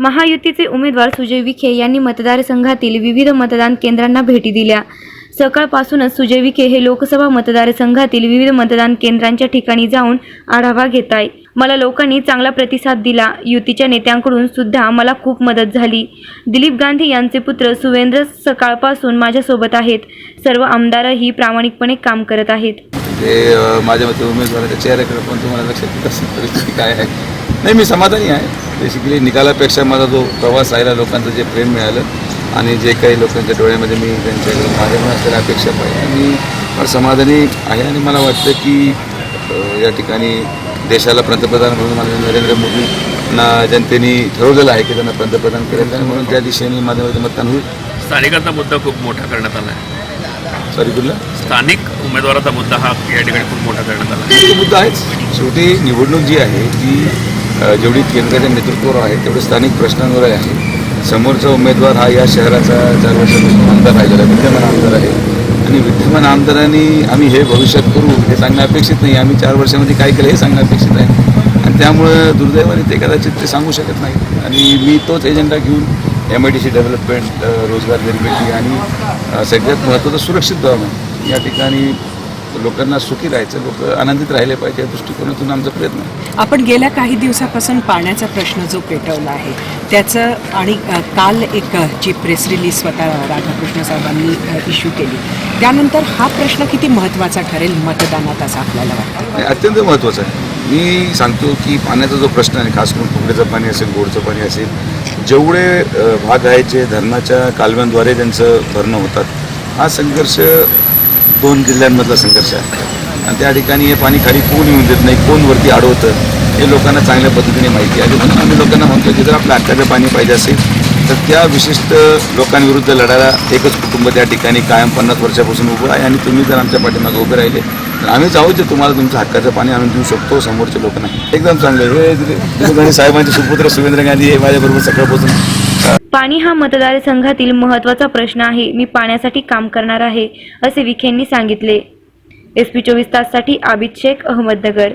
महायुतीचे उमेदवार सुजय विखे यांनी मतदारसंघातील विविध मतदान केंद्रांना भेटी दिल्या. सकाळपासूनच सुजय विखे हे लोकसभा मतदारसंघातील विविध मतदान केंद्रांच्या ठिकाणी जाऊन आढावा घेत आहे मला लोकांनी चांगला प्रतिसाद दिला. युतीच्या नेत्यांकडून सुद्धा मला खूप मदत झाली. दिलीप गांधी यांचे पुत्र सुवेंद्र सकाळपासून माझ्यासोबत आहेत. सर्व आमदारही प्रामाणिकपणे काम करत आहेत. ते माझ्या मते उमेदवाराच्या चेहऱ्याकडे पण तुम्हाला लक्षात काय आहे. नाही मी समाधानी आहे. बेसिकली निकालापेक्षा माझा जो प्रवास राहिला लोकांचं जे प्रेम मिळालं आणि जे काही लोकांच्या डोळ्यामध्ये मी त्यांच्याकडे माझ्या पण असलेल्या अपेक्षा पाहिजे मी समाधानी आहे आणि मला वाटतं की या ठिकाणी देशाला पंतप्रधान म्हणून माननीय नरेंद्र मोदींना जनतेने ठरवलेलं आहे की त्यांना पंतप्रधान करेल आणि म्हणून त्या दिशेने माझ्या मते मतदान होईल. स्थानिकांचा मुद्दा खूप मोठा करण्यात आला आहे. सॉरी कुठला? स्थानिक उमेदवाराचा मुद्दा हा या ठिकाणी खूप मोठा करण्यात आला तो मुद्दा आहेच. शेवटी निवडणूक जी आहे ती जेवढी केंद्राच्या नेतृत्वावर आहे तेवढे स्थानिक प्रश्नांवर आहे. समोरचा उमेदवार हा या शहराचा चार वर्षापासून आमदार राहिलेला विद्यमान आमदार आहे. आणि विद्यमान आमदारांनी आम्ही हे भविष्यात करू हे सांगणं अपेक्षित नाही. आम्ही चार वर्षामध्ये काय केलं हे सांगणं अपेक्षित आहे. आणि त्यामुळं दुर्दैवाने ते कदाचित ते सांगू शकत नाही आणि मी तोच एजेंडा घेऊन M I D C development रोजगार निर्मिती आणि सगळ्यात महत्त्वाचं सुरक्षित हवामान या ठिकाणी लोकांना सुखी राहायचं लोक आनंदित राहिले पाहिजे या दृष्टिकोनातून आमचा प्रयत्न आहे. आपण गेल्या काही दिवसापासून पाण्याचा प्रश्न जो पेटवला आहे त्याचं आणि काल एक जी प्रेस रिलीज स्वतः राधाकृष्ण साहेबांनी इश्यू केली. त्यानंतर हा प्रश्न किती महत्त्वाचा ठरेल मतदानात असं आपल्याला वाटतं? अत्यंत महत्त्वाचं आहे. मी सांगतो की पाण्याचा जो प्रश्न आहे खास करून फुगड्याचं पाणी असेल गोडचं पाणी असेल जेवढे भाग आहेत जे धरणाच्या कालव्यांद्वारे त्यांचं भरणं होतात हा संघर्ष दोन जिल्ह्यांमधला संघर्ष आहे. आणि त्या ठिकाणी हे पाणी खाली कोण येऊन देत नाही कोण वरती अडवतं हे लोकांना चांगल्या पद्धतीने माहिती आहे. म्हणून आम्ही लोकांना म्हणतो की जर आपल्या हक्काचं पाणी पाहिजे असेल तर त्या विशिष्ट लोकांविरुद्ध लढायला एकच कुटुंब त्या ठिकाणी कायम पन्नास वर्षापासून उभं आहे. आणि तुम्ही जर आमच्या पाठीमागे उभे राहिले तर आम्हीच आहोत जे तुम्हाला तुमचं हक्काचं पाणी आणून देऊ शकतो समोरचे लोक नाही. एकदम चांगलं हे साहेबांचे सुपुत्र सुवेंद्र गांधी हे माझ्याबरोबर सकाळपासून पाणी हा मतदारसंघातील महत्त्वाचा प्रश्न आहे. मी पाण्यासाठी काम करणार आहे असे विखेंनी सांगितले. एस पी चोवीस ताससाठी आबिद शेख अहमदनगर